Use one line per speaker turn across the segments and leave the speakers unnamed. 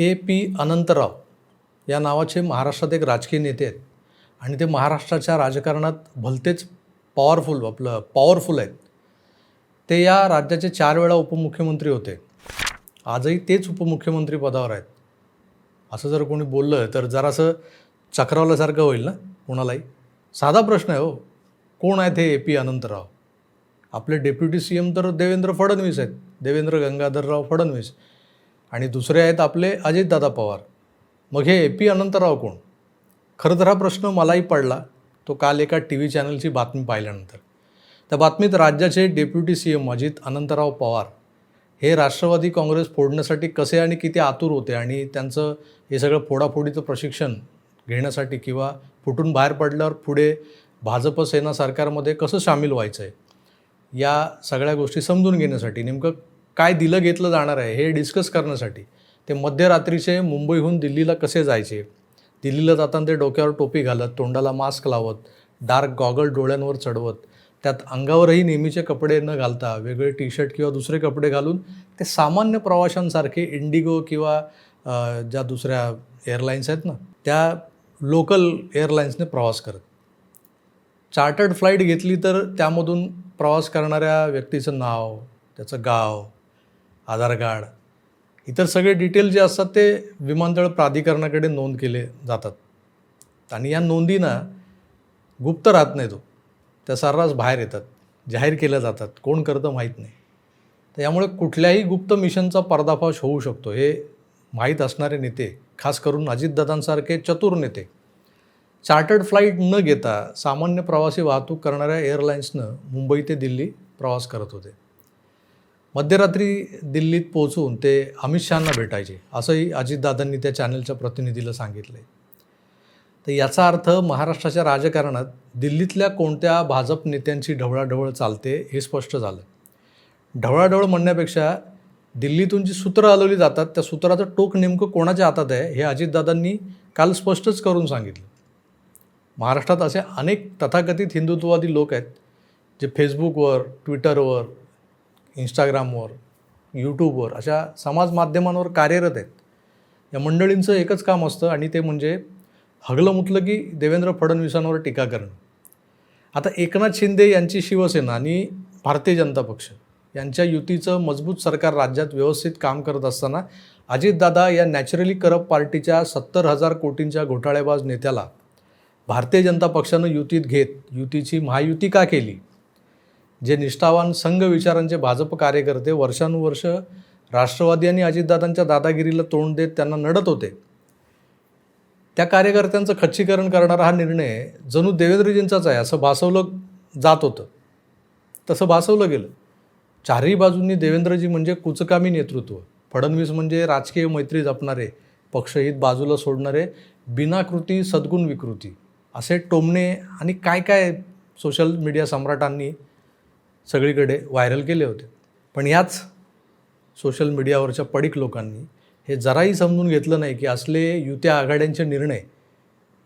A P Anantrao या नावाचे महाराष्ट्रात एक राजकीय नेते आहेत. आणि ते महाराष्ट्राच्या राजकारणात भलतेच पॉवरफुल आपलं पॉवरफुल आहेत. ते या राज्याचे चार वेळा उपमुख्यमंत्री होते. आजही तेच उपमुख्यमंत्री पदावर आहेत. असं जर कोणी बोललं तर जरासं चक्रावल्यासारखं होईल ना कोणालाही? साधा प्रश्न आहे हो. कोण आहेत हे ए पी अनंतराव? आपले डेप्युटी सी एम तर देवेंद्र फडणवीस आहेत. देवेंद्र गंगाधरराव फडणवीस. आणि दुसरे आहेत आपले अजितदादा पवार. मग हे ए पी अनंतराव कोण? खरं तर हा प्रश्न मलाही पडला. तो काल एका टी व्ही चॅनलची बातमी पाहिल्यानंतर. त्या बातमीत राज्याचे deputy C M Ajit Anantrao Pawar हे राष्ट्रवादी काँग्रेस फोडण्यासाठी कसे आणि किती आतुर होते आणि त्यांचं हे सगळं फोडाफोडीचं प्रशिक्षण घेण्यासाठी किंवा फुटून बाहेर पडल्यावर पुढे भाजप सेना सरकारमध्ये कसं सामील व्हायचं आहे या सगळ्या गोष्टी समजून घेण्यासाठी नेमकं काय दिलं घेतलं जाणार आहे हे डिस्कस करण्यासाठी ते मध्यरात्रीचे मुंबईहून दिल्लीला कसे जायचे? दिल्लीला जाताना ते डोक्यावर टोपी घालत तोंडाला मास्क लावत डार्क गॉगल डोळ्यांवर चढवत त्यात अंगावरही नेहमीचे कपडे न घालता वेगळे टी शर्ट किंवा दुसरे कपडे घालून ते सामान्य प्रवाशांसारखे इंडिगो किंवा ज्या दुसऱ्या एअरलाईन्स आहेत ना त्या लोकल एअरलाईन्सने प्रवास करत. चार्टर्ड फ्लाईट घेतली तर त्यामधून प्रवास करणाऱ्या व्यक्तीचं नाव त्याचं गाव आधार कार्ड इतर सगळे डिटेल जे असतात ते विमानतळ प्राधिकरणाकडे नोंद केले जातात. आणि या नोंदींना गुप्त राहत नाही तो. त्या सर्रास बाहेर येतात जाहीर केल्या जातात. कोण करतं माहीत नाही. तर यामुळे कुठल्याही गुप्त मिशनचा पर्दाफाश होऊ शकतो. हे माहीत असणारे नेते खास करून अजितदादांसारखे चतुर नेते चार्टर्ड फ्लाईट न घेता सामान्य प्रवासी वाहतूक करणाऱ्या एअरलाईन्सनं मुंबई ते दिल्ली प्रवास करत होते. मध्यरात्री दिल्लीत पोहोचून ते अमित शहांना भेटायचे असंही अजितदादांनी त्या चॅनलच्या प्रतिनिधीला सांगितलं आहे तर याचा अर्थ महाराष्ट्राच्या राजकारणात दिल्लीतल्या कोणत्या भाजप नेत्यांची ढवळाढवळ चालते हे स्पष्ट झालं. ढवळाढवळ म्हणण्यापेक्षा दिल्लीतून जी सूत्रं हलवली जातात त्या सूत्राचं टोक नेमकं कोणाच्या हातात आहे हे अजितदादांनी काल स्पष्टच करून सांगितलं. महाराष्ट्रात असे अनेक तथाकथित हिंदुत्ववादी लोक आहेत जे फेसबुकवर ट्विटरवर इंस्टाग्रामवर यूट्यूबवर अशा समाज माध्यमांवर कार्यरत आहेत. या मंडळींचं एकच काम असतं आणि ते म्हणजे हगलं मुतलं की देवेंद्र फडणवीसांवर टीका करणं. आता एकनाथ शिंदे यांची शिवसेना आणि भारतीय जनता पक्ष यांच्या युतीचं मजबूत सरकार राज्यात व्यवस्थित काम करत असताना अजितदादा या नॅचरली करप पार्टीच्या सत्तर हजार कोटींच्या घोटाळेबाज नेत्याला भारतीय जनता पक्षानं युतीत घेत युतीची महायुती का केली? जे निष्ठावान संघ विचारांचे भाजप कार्यकर्ते वर्षानुवर्ष राष्ट्रवादी आणि अजितदादांच्या दादागिरीला तोंड देत त्यांना नडत होते. त्या कार्यकर्त्यांचं खच्चीकरण करणारा हा निर्णय जणू देवेंद्रजींचाच आहे असं भासवलं जात होतं. तसं भासवलं गेलं. चारही बाजूंनी देवेंद्रजी म्हणजे कुचकामी नेतृत्व. फडणवीस म्हणजे राजकीय मैत्री जपणारे पक्षहित बाजूला सोडणारे बिनाकृती सद्गुण विकृती. असे टोमणे आणि काय काय सोशल मीडिया सम्राटांनी सगळीकडे व्हायरल केले होते. पण याच सोशल मीडियावरच्या पडीक लोकांनी हे जराही समजून घेतलं नाही की असले युत्या आघाड्यांचे निर्णय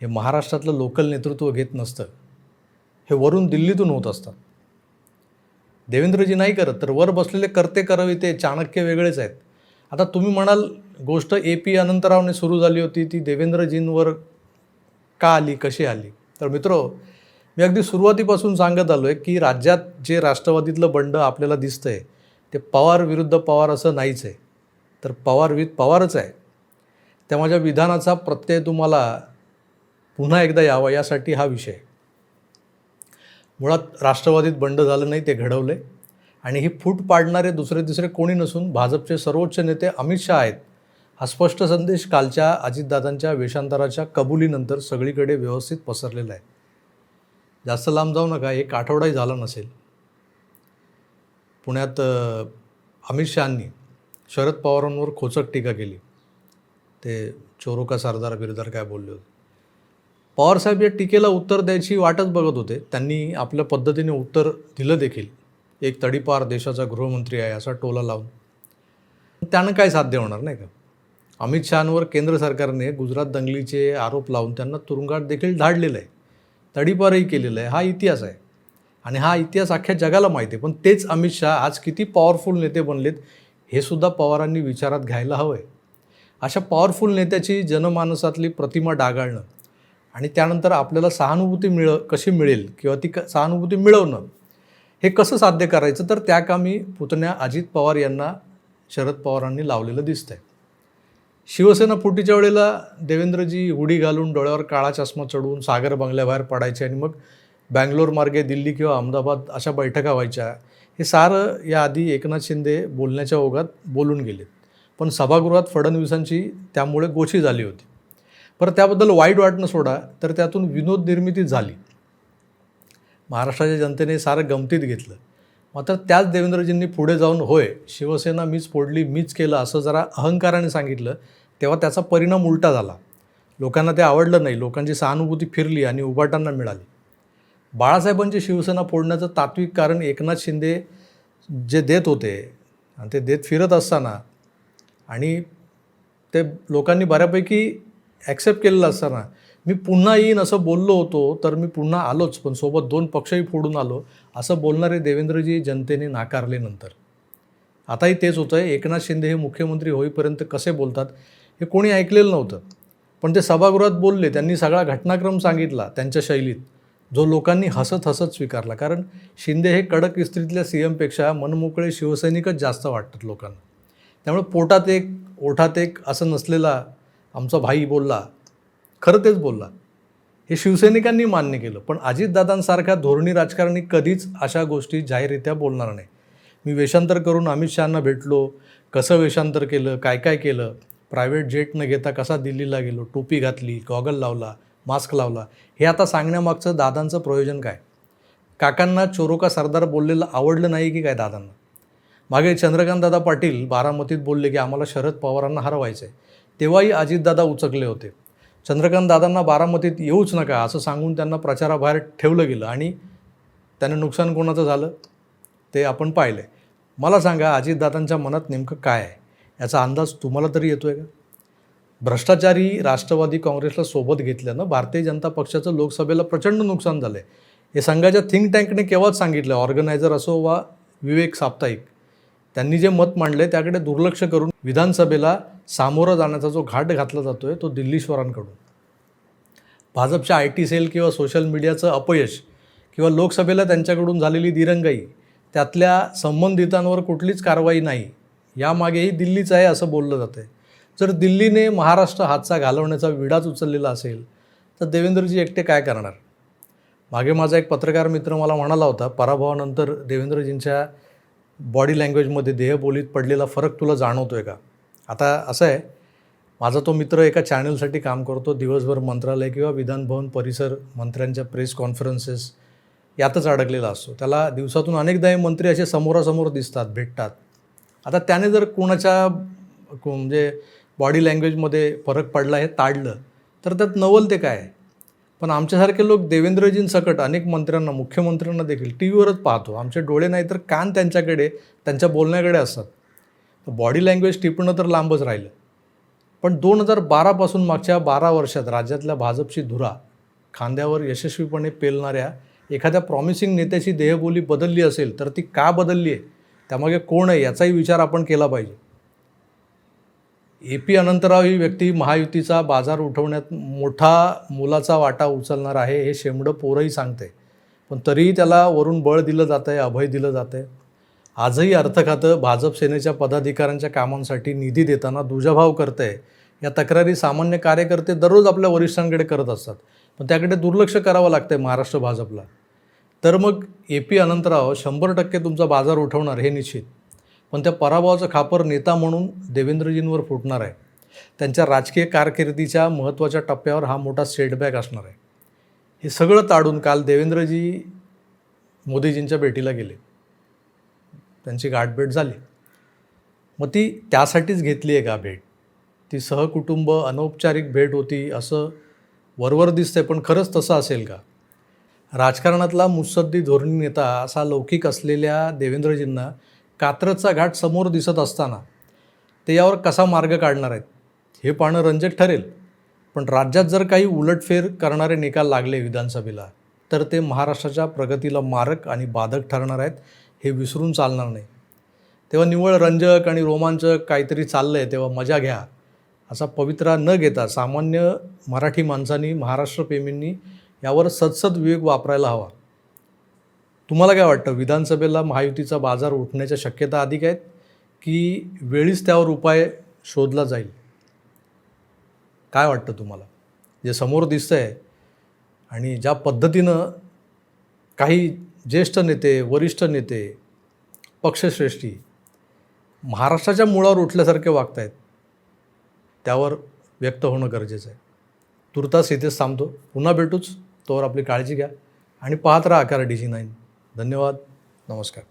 हे महाराष्ट्रातलं लोकल नेतृत्व घेत नसतं. हे वरून दिल्लीतून होत असतात. देवेंद्रजी नाही करत तर वर बसलेले करते करविते चाणक्य वेगळेच आहेत. आता तुम्ही म्हणाल गोष्ट ए पी अनंतरावने सुरू झाली होती ती देवेंद्रजींवर का आली कशी आली? तर मित्रो मी अगदी सुरुवातीपासून सांगत आलो आहे की राज्यात जे राष्ट्रवादीतलं बंड आपल्याला दिसतंय ते पवार विरुद्ध पवार असं नाहीच आहे. तर पवार विथ पवारच आहे. त्या माझ्या विधानाचा प्रत्यय तुम्हाला पुन्हा एकदा यावा यासाठी हा विषय मुळात राष्ट्रवादीत बंड झालं नाही ते घडवले आणि ही फूट पाडणारे दुसरे तिसरे कोणी नसून भाजपचे सर्वोच्च नेते अमित शहा आहेत. हा स्पष्ट संदेश कालच्या अजितदादांच्या वेषांतराच्या कबुलीनंतर सगळीकडे व्यवस्थित पसरलेला आहे. जास्त लांब जाऊ नका एक आठवडाही झाला नसेल. पुण्यात अमित शहांनी शरद पवारांवर खोचक टीका केली. ते चोरो का सरदार बिरदार काय बोलले होते. पवारसाहेब या टीकेला उत्तर द्यायची वाटच बघत होते. त्यांनी आपल्या पद्धतीने उत्तर दिलं देखील. एक तडीपार देशाचा गृहमंत्री आहे असा टोला लावून. त्यानं काय साध्य होणार नाही का? अमित शहांवर केंद्र सरकारने गुजरात दंगलीचे आरोप लावून त्यांना तुरुंगात देखील धाडलेलं आहे. तडीपारही केलेलं आहे. हा इतिहास आहे. आणि हा इतिहास अख्ख्या जगाला माहिती आहे. पण तेच अमित शहा आज किती पॉवरफुल नेते बनलेत हे सुद्धा पवारांनी विचारात घ्यायला हवं आहे अशा पॉवरफुल नेत्याची जनमानसातली प्रतिमा डागाळणं आणि त्यानंतर आपल्याला सहानुभूती मिळ कशी मिळेल किंवा ती क सहानुभूती मिळवणं हे कसं साध्य करायचं तर त्या कामी पुतण्या अजित पवार यांना शरद पवारांनी लावलेलं दिसतंय. शिवसेना फुटीच्या वेळेला देवेंद्रजी उडी घालून डोळ्यावर काळा चष्मा चढवून सागर बंगल्याबाहेर पडायचे आणि मग बँगलोर मार्गे दिल्ली किंवा अहमदाबाद अशा बैठका व्हायच्या हे सारं याआधी एकनाथ शिंदे बोलण्याच्या ओघात बोलून गेलेत. पण सभागृहात फडणवीसांची त्यामुळे गोची झाली होती. पर त्याबद्दल वाईट वाटणं सोडा तर त्यातून विनोद निर्मिती झाली. महाराष्ट्राच्या जनतेने सारं गमतीत घेतलं. मात्र त्याच देवेंद्रजींनी पुढे जाऊन होय शिवसेना मीच फोडली मीच केलं असं जरा अहंकाराने सांगितलं तेव्हा त्याचा परिणाम उलटा झाला. लोकांना ते आवडलं नाही लोकांची सहानुभूती फिरली आणि उभाटांना मिळाली. बाळासाहेबांची शिवसेना फोडण्याचं तात्विक कारण एकनाथ शिंदे जे देत होते आणि ते देत फिरत असताना आणि ते लोकांनी बऱ्यापैकी ॲक्सेप्ट केलेलं असताना मी पुन्हा येईन असं बोललो होतो तर मी पुन्हा आलोच पण सोबत दोन पक्षही फोडून आलो. असं बोलणारे देवेंद्रजी जनतेने नाकारले नंतर. आताही तेच होतं आहे एकनाथ शिंदे हे मुख्यमंत्री होईपर्यंत कसे बोलतात हे कोणी ऐकलेलं नव्हतं. पण ते सभागृहात बोलले त्यांनी सगळा घटनाक्रम सांगितला त्यांच्या शैलीत जो लोकांनी हसत हसत स्वीकारला. कारण शिंदे हे कडक इस्त्रीतल्या सी एमपेक्षा मनमोकळे शिवसैनिकच जास्त वाटतात लोकांना. त्यामुळे पोटात एक ओठात एक असं नसलेला आमचा भाई बोलला खरं तेच बोलला. हे शिवसैनिकांनी मान्य केलं पण अजितदादांसारख्या धोरणी राजकारणी कधीच अशा गोष्टी जाहीररित्या बोलणार नाही. मी वेषांतर करून अमित शहांना भेटलो कसं वेषांतर केलं काय काय केलं प्रायव्हेट जेट न घेता कसा दिल्लीला गेलो टोपी घातली गॉगल लावला मास्क लावला हे आता सांगण्यामागचं दादांचं प्रयोजन काय? काकांना चोरोका सरदार बोललेलं आवडलं नाही की काय दादांना? मागे चंद्रकांतदादा पाटील बारामतीत बोलले की आम्हाला शरद पवारांना हरवायचं आहे तेव्हाही अजितदादा उचकले होते. चंद्रकांत दादांना बारामतीत येऊच नका असं सांगून त्यांना प्रचाराबाहेर ठेवलं गेलं आणि त्याने नुकसान कोणाचं झालं? ते आपण पाहिलं आहे मला सांगा अजितदादांच्या मनात नेमकं काय आहे? याचा अंदाज तुम्हाला तरी येतो आहे का? भ्रष्टाचारी राष्ट्रवादी काँग्रेसला सोबत घेतल्यानं भारतीय जनता पक्षाचं लोकसभेला प्रचंड नुकसान झालं आहे हे संघाच्या थिंक टँकने केव्हाच सांगितलं ऑर्गनायझर असो वा विवेक साप्ताहिक त्यांनी जे मत मांडले त्याकडे दुर्लक्ष करून विधानसभेला सामोरं जाण्याचा जो घाट घातला जातो आहे तो दिल्लीश्वरांकडून. भाजपच्या आय टी सेल किंवा सोशल मीडियाचं अपयश किंवा लोकसभेला त्यांच्याकडून झालेली दिरंगाई त्यातल्या संबंधितांवर कुठलीच कारवाई नाही यामागेही दिल्लीच आहे असं बोललं जातं आहे जर दिल्लीने महाराष्ट्र हातचा घालवण्याचा विडाच उचललेला असेल तर देवेंद्रजी एकटे काय करणार? मागे माझा एक पत्रकार मित्र मला म्हणाला होता पराभवानंतर देवेंद्रजींच्या बॉडी लँग्वेजमध्ये देहबोलीत पडलेला फरक तुला जाणवतो आहे का? आता असं आहे माझा तो मित्र एका चॅनलसाठी काम करतो दिवसभर मंत्रालय किंवा विधानभवन परिसर मंत्र्यांच्या प्रेस कॉन्फरन्सेस यातच अडकलेला असतो. त्याला दिवसातून अनेकदा हे मंत्री असे समोरासमोर दिसतात भेटतात. आता त्याने जर कोणाच्या म्हणजे बॉडी लँग्वेजमध्ये फरक पडला हे ताडलं तर त्यात नवल ते काय पण आमच्यासारखे लोक देवेंद्रजींसकट अनेक मंत्र्यांना मुख्यमंत्र्यांना देखील टी व्हीवरच पाहतो. आमचे डोळे नाही तर कान त्यांच्याकडे त्यांच्या बोलण्याकडे असतात. तर बॉडी लँग्वेज टिपणं तर लांबच राहिलं. पण दोन हजार बारापासून मागच्या बारा वर्षात राज्यातल्या भाजपची धुरा खांद्यावर यशस्वीपणे पेलणाऱ्या एखाद्या प्रॉमिसिंग नेत्याची देहबोली बदलली असेल तर ती का बदलली आहे? त्यामागे कोण आहे? याचाही विचार आपण केला पाहिजे. ए पी अनंतराव ही व्यक्ती महायुतीचा बाजार उठवण्यात मोठा मोलाचा वाटा उचलणार आहे हे शेमडं पोरही सांगते. पण तरीही त्याला वरून बळ दिलं जातं आहे अभय दिलं जातं आहे आजही अर्थ खातं भाजप सेनेच्या पदाधिकाऱ्यांच्या कामांसाठी निधी देताना दुजाभाव करत आहे या तक्रारी सामान्य कार्यकर्ते दररोज आपल्या वरिष्ठांकडे करत असतात. पण त्याकडे दुर्लक्ष करावं लागतं आहे महाराष्ट्र भाजपला. तर मग ए पी अनंतराव शंभर टक्के तुमचा बाजार उठवणार हे निश्चित. पण त्या पराभवाचं खापर नेता म्हणून देवेंद्रजींवर फुटणार आहे. त्यांच्या राजकीय कारकिर्दीच्या महत्त्वाच्या टप्प्यावर हा मोठा सेटबॅक असणार आहे. हे सगळं ताडून काल देवेंद्रजी मोदीजींच्या भेटीला गेले. त्यांची गाठभेट झाली. मग ती त्यासाठीच घेतली आहे का भेट? ती सहकुटुंब अनौपचारिक भेट होती असं वरवर दिसतंय पण खरंच तसं असेल का? राजकारणातला मुत्सद्दी धोरणी नेता असा लौकिक असलेल्या देवेंद्रजींना कात्रजचा घाट समोर दिसत असताना ते यावर कसा मार्ग काढणार आहेत हे पाहणं रंजक ठरेल. पण राज्यात जर काही उलटफेर करणारे निकाल लागले विधानसभेला तर ते महाराष्ट्राच्या प्रगतीला मारक आणि बाधक ठरणार आहेत हे विसरून चालणार नाही. तेव्हा निव्वळ रंजक आणि रोमांचक काहीतरी चाललं आहे तेव्हा मजा घ्या. असा पवित्रा न घेता सामान्य मराठी माणसांनी महाराष्ट्रप्रेमींनी यावर सदसद विवेक वापरायला हवा. तुम्हाला काय वाटतं? विधानसभेला महायुतीचा बाजार उठण्याच्या शक्यता अधिक आहेत की वेळीच त्यावर उपाय शोधला जाईल? काय वाटतं तुम्हाला? जे समोर दिसतं आहे आणि ज्या पद्धतीनं काही ज्येष्ठ नेते वरिष्ठ नेते पक्षश्रेष्ठी महाराष्ट्राच्या मुळावर उठल्यासारखे वागत आहेत त्यावर व्यक्त होणं गरजेचं आहे. तुर्तास इथेच थांबतो. पुन्हा भेटूच तोवर आपली काळजी घ्या आणि पाहत राहा अकरा डी जी नाईन धन्यवाद. नमस्कार.